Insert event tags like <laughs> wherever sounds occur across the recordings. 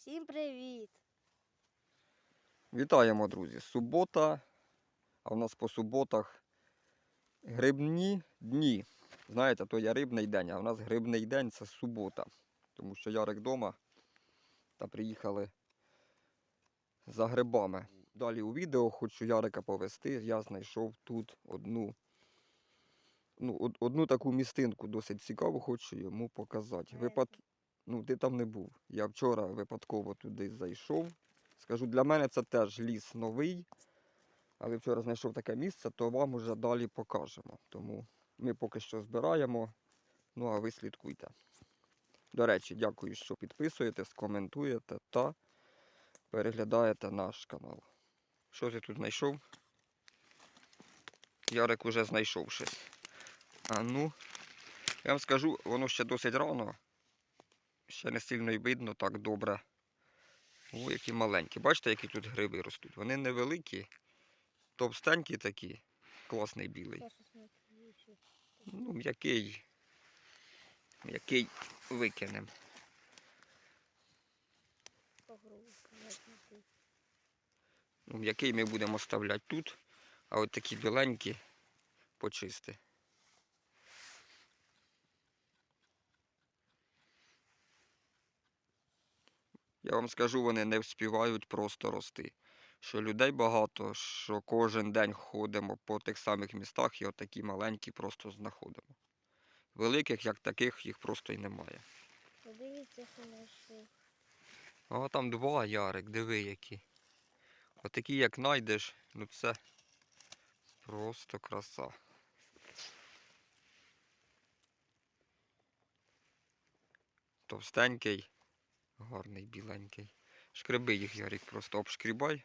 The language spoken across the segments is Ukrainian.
Всім привіт! Вітаємо, друзі! Субота, а в нас по суботах грибні дні. Знаєте, то є рибний день, а в нас грибний день це субота. Тому що Ярик вдома та приїхали за грибами. Далі у відео хочу Ярика повести. Я знайшов тут одну, ну, одну таку містинку досить цікаву, хочу йому показати. Випад... Ну, ти там не був. Я вчора випадково туди зайшов. Скажу, для мене це теж ліс новий. Але вчора знайшов таке місце, то вам уже далі покажемо. Тому ми поки що збираємо. Ну а ви слідкуйте. До речі, дякую, що підписуєтесь, коментуєте та переглядаєте наш канал. Що ти тут знайшов? Ярик уже знайшов щось. А ну, я вам скажу, воно ще досить рано. Ще не сильно й видно так добре. О, які маленькі. Бачите, які тут гриби ростуть? Вони невеликі, товстенькі такі. Класний білий. Ну, м'який. М'який викинем. Ну, м'який ми будемо оставляти тут, а от такі біленькі почисти. Я вам скажу, вони не вспівають просто рости. Що людей багато, що кожен день ходимо по тих самих містах і отакі маленькі просто знаходимо. Великих, як таких, їх просто й немає. Подивіться, що знайшов. А там два ярик, диви які. Отакі, як знайдеш, ну це просто краса. Товстенький, гарний біленький. Шкреби їх, Ярик, просто обшкрібай.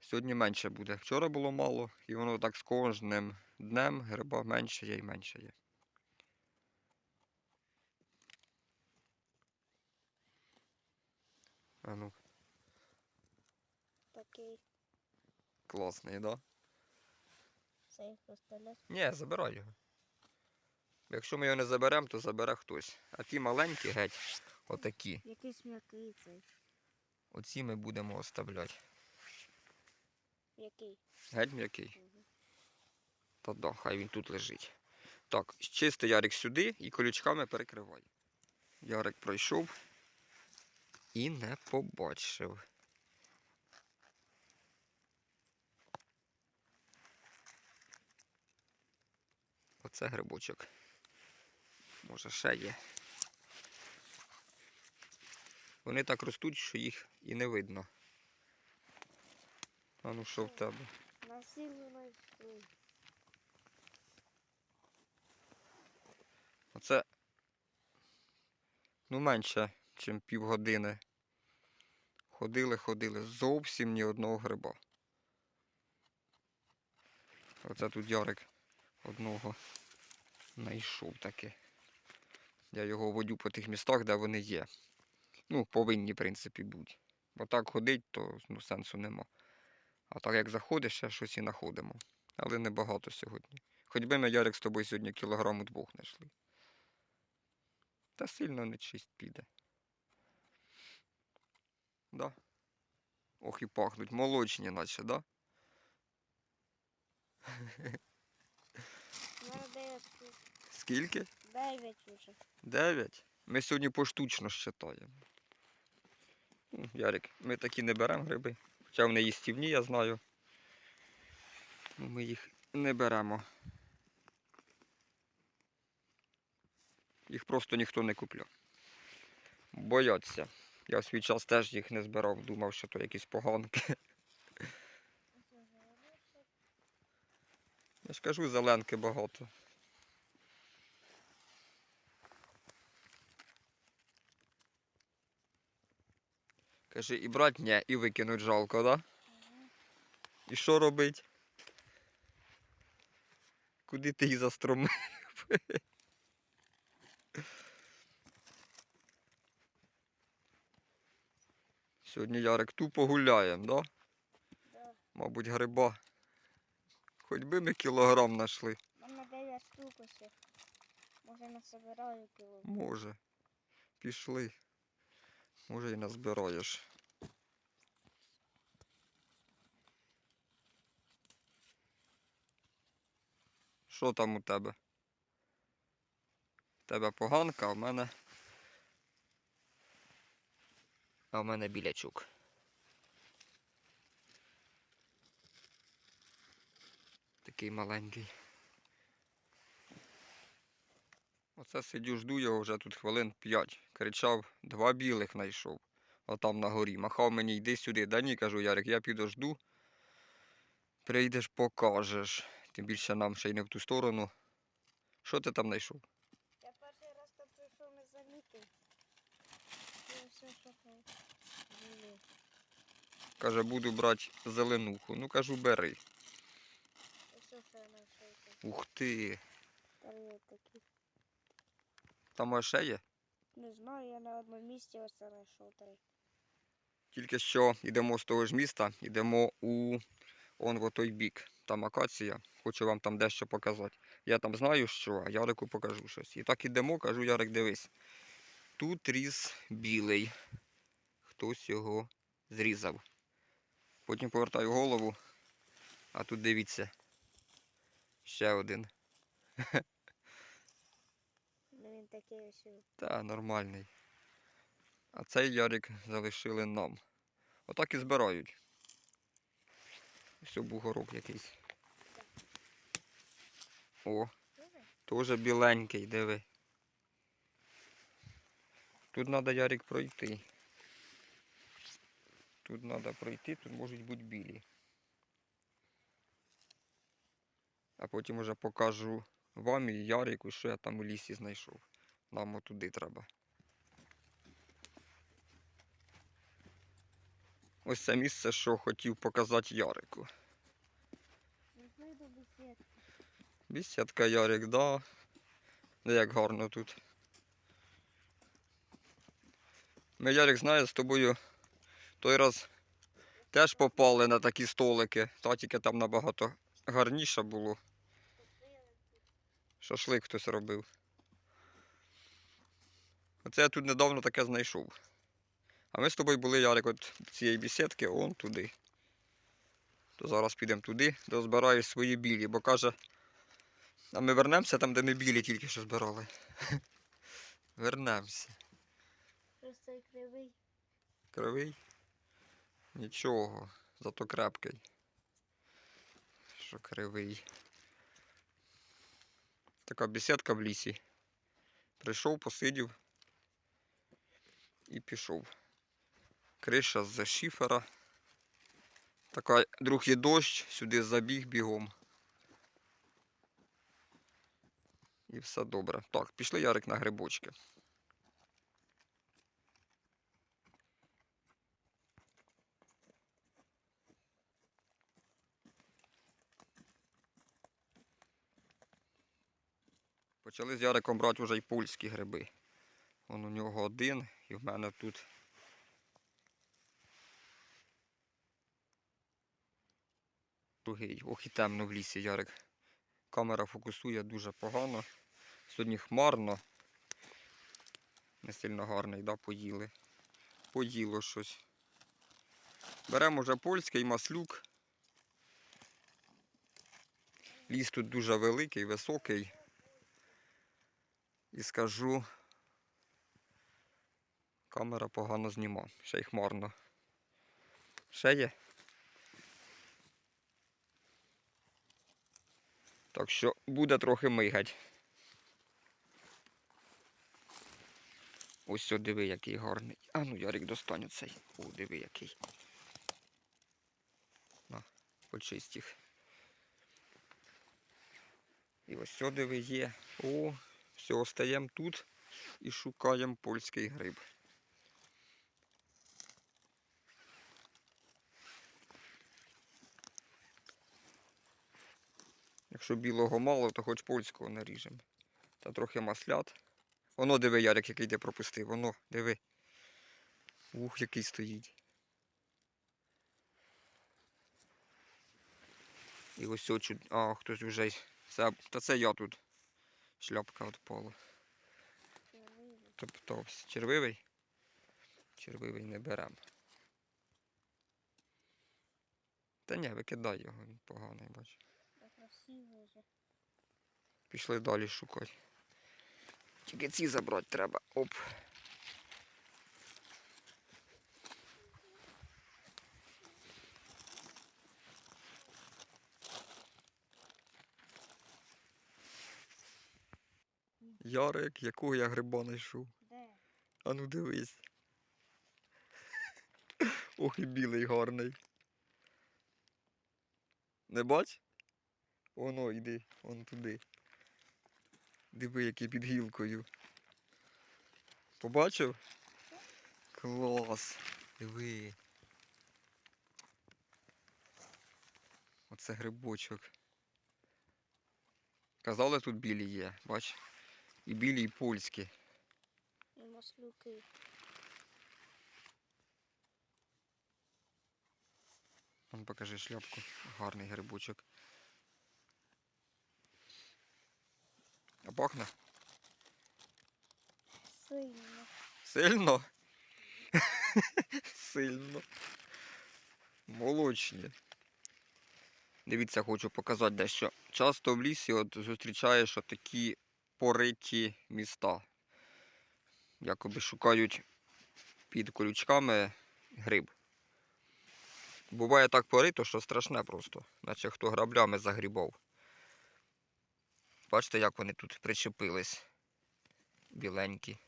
Сьогодні менше буде. Вчора було мало, і воно так з кожним днем гриба менше є і менше є. А ну, Такий класний, да? цей хрусталець. Ні, забирай його. Якщо ми його не заберемо, то забере хтось. А ті маленькі геть, отакі. Якийсь м'який цей. Оці ми будемо оставляти. Який? Геть м'який. Мгм. Та да, хай він тут лежить. Так, чисти Ярик сюди і колючками перекривай. Ярик пройшов і не побачив. Оце грибочок. Може ще є. Вони так ростуть, що їх і не видно. А ну що в тебе? Оце ну менше, ніж півгодини. Ходили, ходили. Зовсім ні одного гриба. Оце тут Ярик одного знайшов таки. Я його водю по тих містах, де вони є. Ну, повинні, в принципі, бути. Бо так ходить, то ну, сенсу нема. А так як заходиш, ще щось і знаходимо. Але небагато сьогодні. Хоч би ми, Ярик, з тобою сьогодні кілограму двох знайшли. Та сильно не чисть піде. Да? Ох і пахнуть. Молочні, наче, да? Скільки? Дев'ять уже. Дев'ять. Ми сьогодні поштучно считаємо. Ну, Ярик, ми такі не беремо гриби. Хоча вони їстівні, я знаю. Ну, Ми їх не беремо. Їх просто ніхто не купляв. Бояться. Я в свій час теж їх не збирав, думав, що то якісь поганки. Я ж кажу, зеленки багато. Каже, і брать ні, і викинуть жалко, да? І що робить? Куди ти її застромив? Сьогодні Ярик тупо гуляємо, да? Да. Мабуть, гриба. Хоч би ми кілограм знайшли. Мене дев'ять штук ось. Може насобираю кіло. Може. Пішли. Може і назбираєш. Що там у тебе? У тебе поганка, а в мене. А в мене білячук. Такий маленький. Оце сидю, жду його вже тут хвилин п'ять. Кричав, два білих знайшов. Отам на горі. Махав мені, йди сюди. Да ні, кажу, Ярик, я підожду. Прийдеш, покажеш. Тим більше нам ще й не в ту сторону. Що ти там знайшов? Я перший раз там прийшов, не замітив. Я все шукав. Каже, буду брати зеленуху. Ну кажу, бери. Ось що я знайшов. Ух ти. Старий такий. Там аж ще є. Не знаю, я на одному місці ось це знайшов три. Тільки що йдемо з того ж міста, йдемо у он в той бік. Там акація. Хочу вам там дещо показати. Я там знаю що, а Ярику покажу щось. І так ідемо, кажу, Ярик, дивись. Тут ріс білий. Хтось його зрізав. Потім повертаю голову, а тут дивіться. Ще один. <laughs> Такий о. Та, нормальний. А цей ярик залишили нам. Отак і збирають. Ось бугорок якийсь. О, теж біленький, диви. Тут треба ярик пройти. Тут треба пройти, тут можуть бути білі. А потім уже покажу вам і Ярику, що я там у лісі знайшов. Нам отуди треба. Ось це місце, що хотів показати Ярику. Не. Бісідка Ярик, да. Ну, Як гарно тут. Ми, Ярик, знає, з тобою той раз теж попали на такі столики, та тільки там набагато гарніше було. Шашлик хтось робив. Оце я тут недавно таке знайшов. А ми з тобою були, Ярик, от цієї бісідки, он туди. То зараз підемо туди, дозбираєш свої білі, бо каже, а ми вернемося там, де ми білі тільки що збирали. <laughs> Вернемося. Цей кривий. Кривий? Нічого, зато крепкий. Що кривий. Така бесідка в лісі. Прийшов, посидів і пішов. Криша з шифера. Така друг є дощ, сюди забіг бігом. І все добре. Так, пішли Ярик на грибочки. Почали з Яриком брати вже й польські гриби. Вон у нього один і в мене тут. Другий. Ох і темно в лісі, Ярик. Камера фокусує дуже погано. Сьогодні хмарно. Не сильно гарний, да, поїли. Поїло щось. Беремо вже польський маслюк. Ліс тут дуже великий, високий. І скажу, камера погано зніма, ще й хмарно. Ще є. Так що буде трохи мигать. Ось о, диви, який гарний. А ну, Ярик, достань цей. О, диви який. На, почисть. І ось сюди є. О, все, стаємо тут і шукаємо польський гриб. Якщо білого мало, то хоч польського наріжемо. Та трохи маслят. Воно диви, Ярик, який ти пропустив. Воно, диви. Ух, який стоїть. І ось очу. А, хтось вже. Це, та це я тут. Шляпка відпала. Вижу. Червивий? Червивий не берем. Та ні, викидай його, він поганий, бач. Пішли далі шукати. Тільки ці забрати треба. Оп. Ярик, якого я гриба знайшов. Де? А ну дивись. Ох і білий гарний. Не бач? Оно, йди, он туди. Диви, який під гілкою. Побачив? Клас. Диви. Оце грибочок. Казали, тут білі є, бач? І білі, і польські. І маслюки. Он покажи шляпку. Гарний грибочок. А пахне? Сильно. Сильно? <laughs> Сильно. Молочні. Дивіться, хочу показати дещо. Часто в лісі от зустрічаєш такі пориті міста. Якоби шукають під колючками гриб. Буває так порито, що страшне просто, наче хто граблями загрібав. Бачите, як вони тут причепились. Біленькі.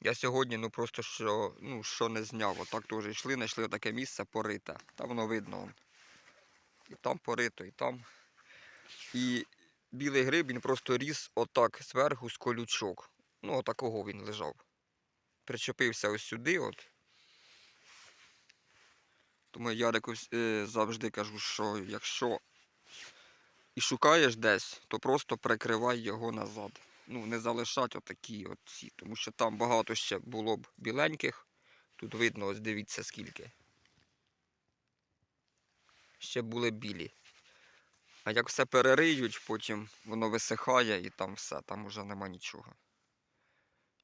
Я сьогодні ну просто що, ну, що не зняв. Отак теж йшли, знайшли таке місце порите. Там воно видно. І там порито, і там. І білий гриб він просто ріс отак зверху з колючок. Ну, отакого він лежав. Причепився ось сюди, от. Тому я е, завжди кажу, що якщо і шукаєш десь, то просто прикривай його назад ну, не залишати отакі от ці, тому що там багато ще було б біленьких. Тут видно, ось дивіться скільки. Ще були білі. А як все перериють, потім воно висихає і там все, там уже нема нічого.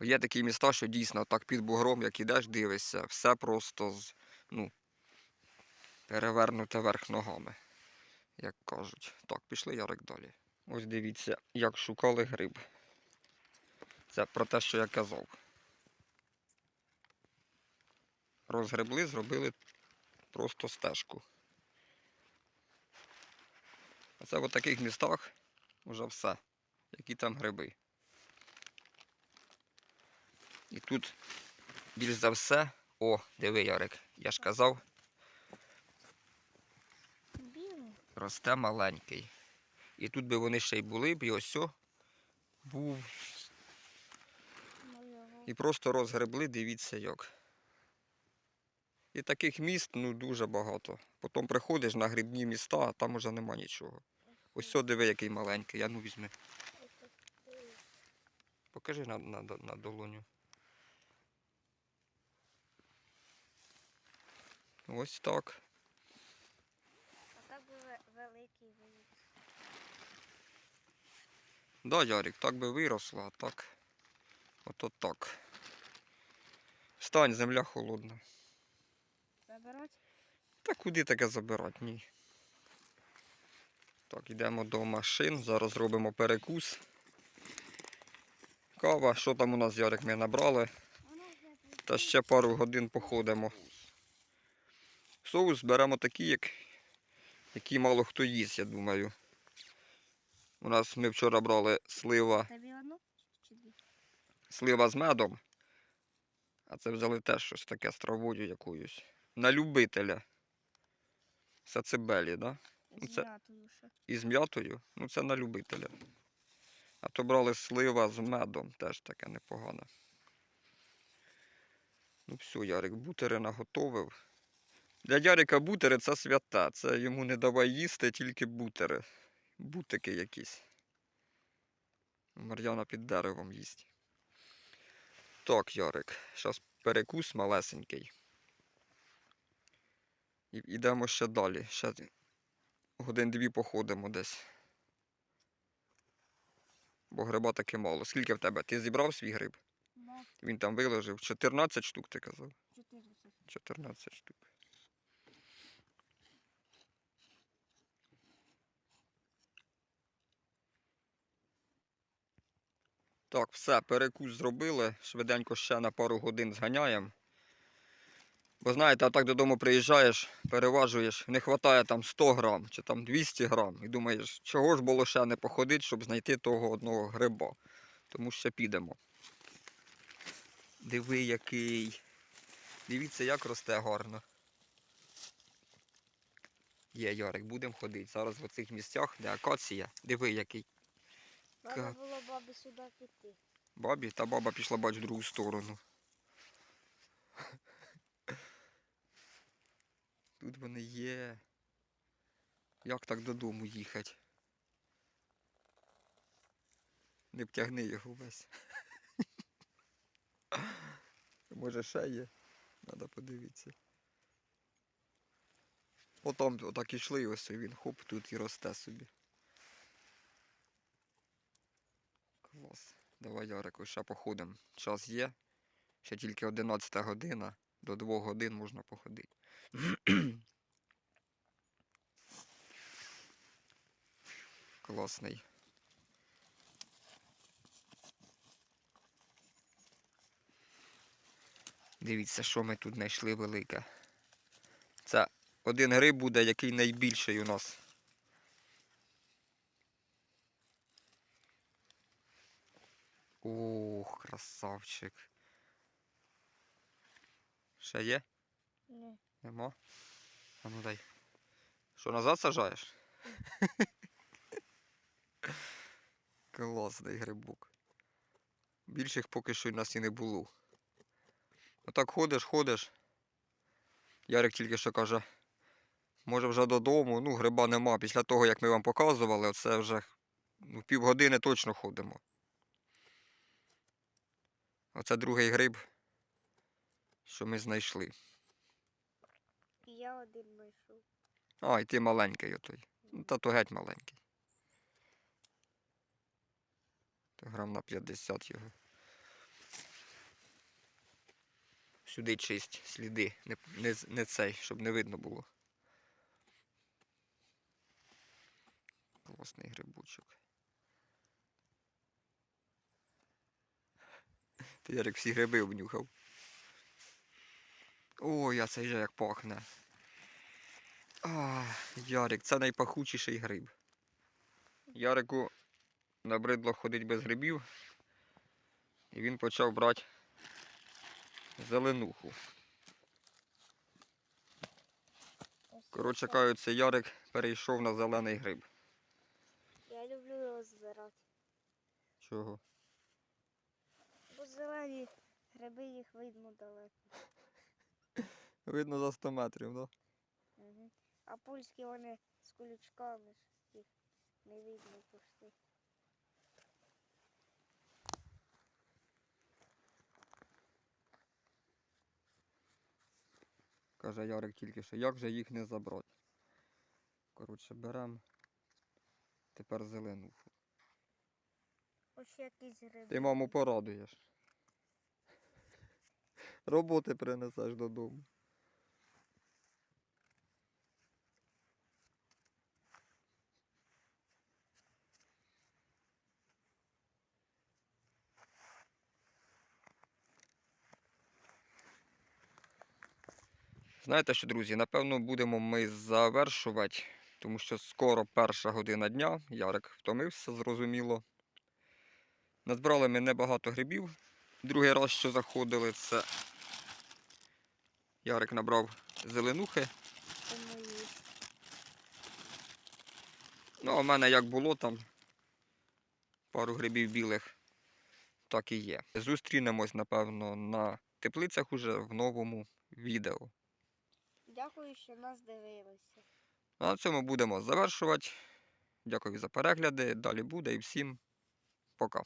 Є такі міста, що дійсно так під бугром, як ідеш, дивишся, все просто з, ну, перевернуте верх ногами, як кажуть. Так, пішли Ярик далі. Ось дивіться, як шукали гриб. Це про те, що я казав. Розгребли, зробили просто стежку. А це в таких містах вже все. Які там гриби. І тут більш за все. О, диви, Ярик, я ж казав, Білий. Росте маленький. І тут би вони ще й були б, і ось о, був І просто розгребли, дивіться як. І таких міст ну, дуже багато. Потім приходиш на грибні міста, а там уже нема нічого. Ось сьо диви, який маленький. А ну візьми. Покажи на, на, на долоню. Ось так. Великий виїзд. Да, Ярик, так би виросла, а так. Ото так. Встань, земля холодна. Забирати? Та куди таке забирати? Ні. Так, йдемо до машин. Зараз робимо перекус. Кава, що там у нас, Ярик, ми набрали. Та ще пару годин походимо. Соус беремо такий, як, який мало хто їсть, я думаю. У нас ми вчора брали слива, слива з медом. А це взяли теж щось таке з травою якоюсь. На любителя. Сацебелі, да? Ну, це-. І з м'ятою, ну це на любителя. А то брали слива з медом, теж таке непогане. Ну все, Ярик, бутери наготовив. Для Ярика бутери це свята. Це йому не давай їсти, тільки бутери. Бутики якісь. Мар'яна під деревом їсть. Так, Ярик, зараз перекус малесенький. І йдемо ще далі. Ще годин дві походимо десь. бо гриба таки мало. Скільки в тебе? Ти зібрав свій гриб? Він там виложив 14 штук, ти казав? 14. 14 штук. Так, все, перекус зробили. Швиденько ще на пару годин зганяємо. Бо знаєте, а так додому приїжджаєш, переважуєш, не вистачає там 100 грам чи там 200 грам. І думаєш, чого ж було ще не походити, щоб знайти того одного гриба. Тому ще підемо. Диви, який. Дивіться, як росте гарно. Є, Ярик, будемо ходити. Зараз в оцих місцях, де акація. Диви, який. Треба було бабі сюди піти. Бабі, та баба пішла, бач, в другу сторону. Тут вони є. Як так додому їхати? Не втягни його весь. Може ще є? Треба подивитися. Отам отак ішли, ось він хоп, тут і росте собі. Клас. Давай, Ярику, ще походимо. Час є. Ще тільки 11 година. До 2 годин можна походити. <clears throat> Класний. Дивіться, що ми тут знайшли велике. Це один гриб буде, який найбільший у нас. Ух, красавчик. Ще є? Ні. Нема? А ну дай. Що, назад сажаєш? <laughs> Класний грибок. Більших поки що в нас і не було. Отак ходиш, ходиш. Ярик тільки що каже, може вже додому, ну гриба нема. Після того, як ми вам показували, оце вже ну, півгодини точно ходимо. Оце другий гриб, що ми знайшли. І я один знайшов. А, і ти маленький отой. Ну, та то геть маленький. То грам на 50 його. Сюди чисть сліди, не, не, не цей, щоб не видно було. Класний грибочок. Ти Ярик всі гриби обнюхав. Ой, а цей же як пахне. А, Ярик, це найпахучіший гриб. Ярику набридло ходити без грибів, і він почав брати зеленуху. Коротше це. Ярик перейшов на зелений гриб. Я люблю його збирати. Чого? Зелені гриби їх видно далеко. <laughs> Видно за 100 метрів, да? Угу. А польські вони з колючками ж їх не видно пусти. Каже Ярик тільки що, як же їх не забрати? Коротше, беремо тепер зеленуху. Ось якісь гриби. Ти маму порадуєш. Роботи принесеш додому. Знаєте що, друзі, напевно, будемо ми завершувати, тому що скоро перша година дня. Ярик втомився, зрозуміло. Назбирали ми небагато грибів. Другий раз, що заходили, це Ярик набрав зеленухи. Ну, а в мене як було там пару грибів білих, так і є. Зустрінемось, напевно, на теплицях уже в новому відео. Дякую, що нас дивилися. А на цьому будемо завершувати. Дякую за перегляди. Далі буде і всім пока.